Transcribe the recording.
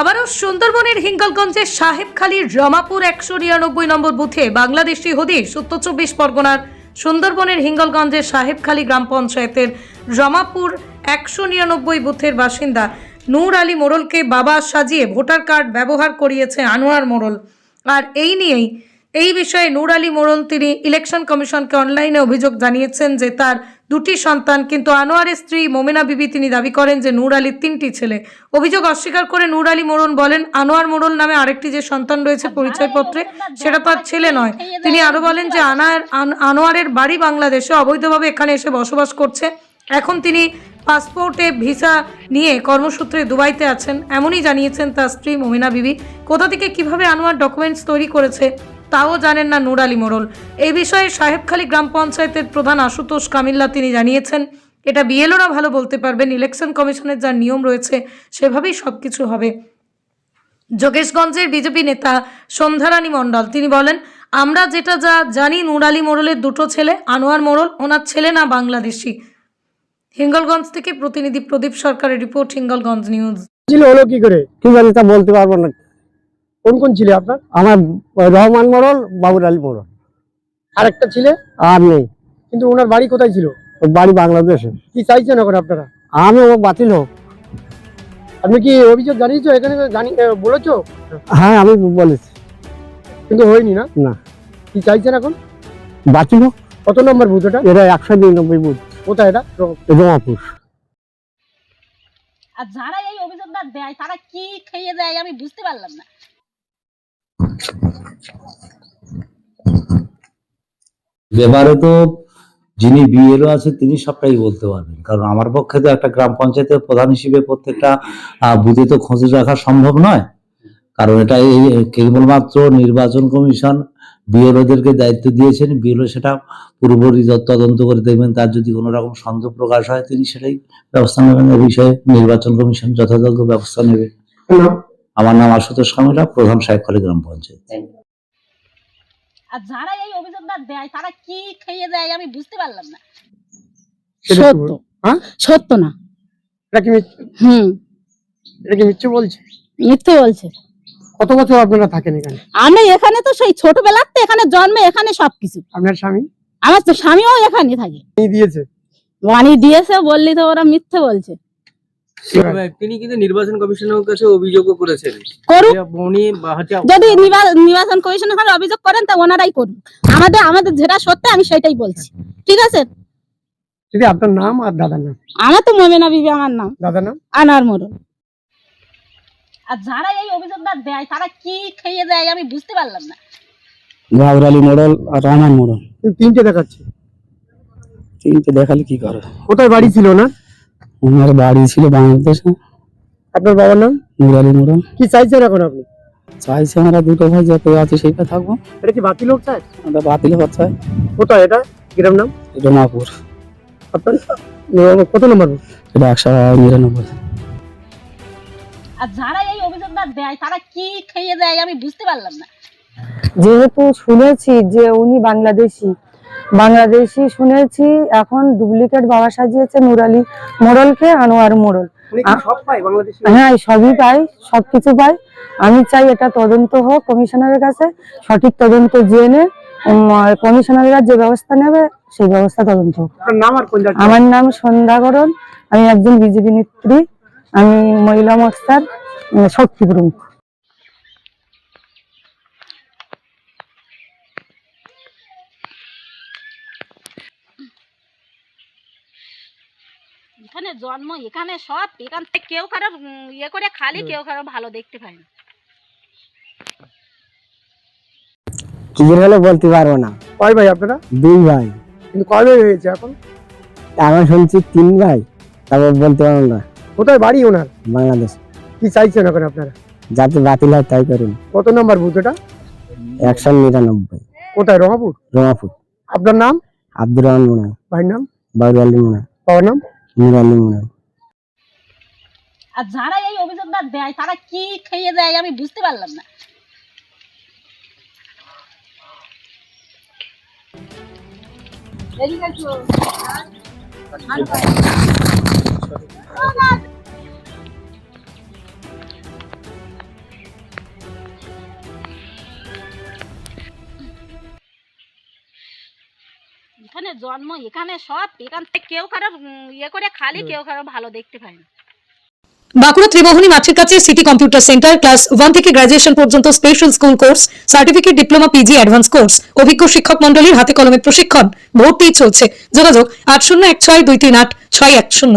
আবারও সুন্দরবনের হিঙ্গলগঞ্জের সাহেবখালীর রমাপুর একশো নিরানব্বই নম্বর বুথে বাংলাদেশি হদিশ, উত্তর চব্বিশ পরগনার সুন্দরবনের হিঙ্গলগঞ্জের সাহেবখালী গ্রাম পঞ্চায়েতের রমাপুর একশো নিরানব্বই বুথের বাসিন্দা নূর আলী মোড়লকে বাবা সাজিয়ে ভোটার কার্ড ব্যবহার করিয়েছে আনোয়ার মোড়ল। আর এই নিয়েই, এই বিষয়ে নূর আলী মোড়ল তিনি ইলেকশন কমিশনকে অনলাইনে অভিযোগ জানিয়েছেন যে তার দুটি সন্তান কিন্তু আনোয়ারের স্ত্রী মোমেনা বিবি তিনি দাবি করেন যে নূর আলীর তিনটি ছেলে। অভিযোগ অস্বীকার করে নূর আলী মোড়ল বলেন আনোয়ার মোড়ল নামে আরেকটি যে সন্তান রয়েছে পরিচয়পত্রে সেটা তার ছেলে নয়। তিনি আরও বলেন যে আনার আন- আনোয়ারের বাড়ি বাংলাদেশে অবৈধভাবে এখানে এসে বসবাস করছে। এখন তিনি পাসপোর্টে ভিসা নিয়ে কর্মসূত্রে দুবাইতে আছেন এমনই জানিয়েছেন তার স্ত্রী মোমিনা বিবি। কোথা থেকে কীভাবে আনোয়ার ডকুমেন্টস তৈরি করেছে? তাও জানেন না নূর আলী মোড়ল। এই বিষয়ে সাহেবখালী গ্রাম পঞ্চায়েতের প্রধান আশুতোষ কামিল্লা তিনি জানিয়েছেন, এটা বিএলওরা ভালো বলতে পারবেন, ইলেকশন কমিশনের যা নিয়ম রয়েছে, সেভাবেই সব কিছু হবে। যোগেশগঞ্জের বিজেপি নেতা সন্ধ্যারানী মণ্ডল, তিনি বলেন, আমরা যেটা যা জানি, নূর আলী মোড়লের দুটো ছেলে, আনোয়ার মোড়ল, ওনার ছেলে না বাংলাদেশি। হিঙ্গলগঞ্জ থেকে প্রতিনিধি প্রদীপ সরকারের রিপোর্ট, হিঙ্গলগঞ্জ নিউজ। ছিল হলো কি করে? কি তা বলতে পারব না। কোন কোন ছিল আপনার? আমার রহমান মোড়ল বাবুর আলী মোড়ল। আরেকটা ছিলে? আর নেই। কিন্তু ওনার বাড়ি কোথায় ছিল? ওর বাড়ি বাংলাদেশে। কি চাইছেন এখন আপনারা? আমি ও বাতিল হোক। আপনি কি অভিযোগ জানিয়েছো এখানে? জানি বলেছ? হ্যাঁ আমি বলেছি। কিন্তু হয়নি না? না। কি চাইছেন এখন? বাতিল হোক। কত নম্বর বুথ এটা? এটা একশো নিরানব্বই বুথ। কোথায় এটা? রমাপুর আর যারা এই অভিযোগটা দেয় তারা কি খেয়ে দেয় আমি বুঝতে পারলাম না। ব্যাপারে তো যিনি বিএলও আছে তিনি সবটাই বলতে পারবেন। কারণ আমার পক্ষে তো একটা গ্রাম পঞ্চায়েতের প্রধান হিসেবে প্রত্যেকটা বুথে তো খোঁজ রাখা সম্ভব নয়। কারণ এটা এই কেবলমাত্র নির্বাচন কমিশন বিএলওদেরকে দায়িত্ব দিয়েছেন। বিএলও সেটা পুরোপুরি তদ- তদন্ত করে দেখবেন তার যদি কোনো রকম সন্দেহ প্রকাশ হয় তিনি সেটাই ব্যবস্থা নেবেন। এ বিষয়ে নির্বাচন কমিশন যথাযোগ্য ব্যবস্থা নেবে। আমার নাম আশুতোষ কামিলা প্রধান সাহেবখালী গ্রাম পঞ্চায়েত। আর যারা এই অভিযোগটা দেয় তারা কি খেয়ে দেয় আমি বুঝতে পারলাম না। সত্য। হ্যাঁ? সত্য না। এটা কি মিথ্যে- হুম। এটা কি মিথ্যে বলছে? মিথ্যে বলছে। কত বছর আপনারা থাকেন এখানে? আমি এখানে তো সেই ছোটবেলার তো এখানে জন্মে এখানে সবকিছু। আপনার স্বামী? আমার তো স্বামীও এখানে থাকে। দিয়েছে? বানি দিয়েছে বললি তো ওরা মিথ্যে বলছে। তিনি কিন্তু নির্বাচন কমিশনের কাছে অভিযোগও করেছেন। করুক। উনি যদি নির্বাচন কমিশনের ওখানে অভিযোগ করেন তা ওনারাই করুন আমাদের আমাদের যেটা সত্য আমি সেটাই বলছি। ঠিক আছে? যদি আপনার নাম আর দাদার নাম? আমার তো মমিনা বিবি আমার নাম। দাদার নাম? আনার মোড়ল। আর যারা এই অভিযোগটা দেয় তারা কি খেয়ে দেয় আমি বুঝতে পারলাম না। মোড়ল আর মোড়ল। তিনটে দেখাচ্ছে। তিনটে দেখালে কি করে? কোথায় বাড়ি ছিল না আমার বাড়ি ছিল বাংলাদেশে। আপনার বাবার নাম? আলী মোড়ল কি চাইছেন এখন আপনি? চাইছে আমরা দুটো ভাই যাতে আছে সেইটা থাকব। এটা কি বাকি লোক চায় আমরা বাতিল হচ্ছে। কোথায় এটা? গ্রাম নাম? রমাপুর আপনার? কত নম্বর? এটা একশো নিরানব্বই। আর যারা এই অভিযোগটা দেয় তারা কি খেয়ে দেয় আমি বুঝতে পারলাম না। যেহেতু শুনেছি যে উনি বাংলাদেশি বাংলাদেশি শুনেছি এখন ডুপ্লিকেট বাবা সাজিয়েছে নুরালি মোড়লকে আনোয়ার মোড়ল। হ্যাঁ সবই পাই সবকিছু পাই আমি চাই এটা তদন্ত হোক কমিশনারের কাছে সঠিক তদন্ত জেনে কমিশনাররা যে ব্যবস্থা নেবে সেই ব্যবস্থা তদন্ত হোক। আমার নাম সন্ধ্যাকরণ আমি একজন বিজেপি নেত্রী আমি মহিলা মোর্চার উম, শক্তি প্রমুখ। এখানে জন্ম এখানে সব এখান থেকে কেউ কারও ইয়ে করে খালি কেউ কারও ভালো দেখতে পায় না। কি হলে বলতে পারব না। কয় ভাই আপনারা? দুই ভাই। কিন্তু কয় ভাই হয়েছে এখন? শুনছি তিন ভাই তারপর বলতে পারব না। কোথায় বাড়ি ওনার? বাংলাদেশ। কি চাইছেন এখন আপনারা? যাতে বাতিল হয় তাই করুন। কত নম্বর বুথ এটা? একশো নিরানব্বই। কোথায় রমাপুর রমাপুর আপনার নাম? আব্দুর রহমান মোড়ল ভাইয়ের নাম? বাবুর আলী মোড়ল বাবার নাম? আর যারা এই অভিযোগটা দেয় তারা কি খেয়ে দেয় আমি বুঝতে পারলাম না। এখানে জন্ম এখানে সব এখান থেকে কেউ কারও ইয়ে করে খালি কেউ কারও ভালো দেখতে পায় না। বাঁকুড়া ত্রিমোহনী মাঠের কাছে city computer centre class one থেকে গ্রাজুয়েশন পর্যন্ত special school course certificate diploma PG advance course অভিজ্ঞ শিক্ষক মন্ডলীর হাতে কলমে প্রশিক্ষণ ভর্তি চলছে। যোগাযোগ আট শূন্য এক ছয় দুই তিন আট ছয় এক শূন্য।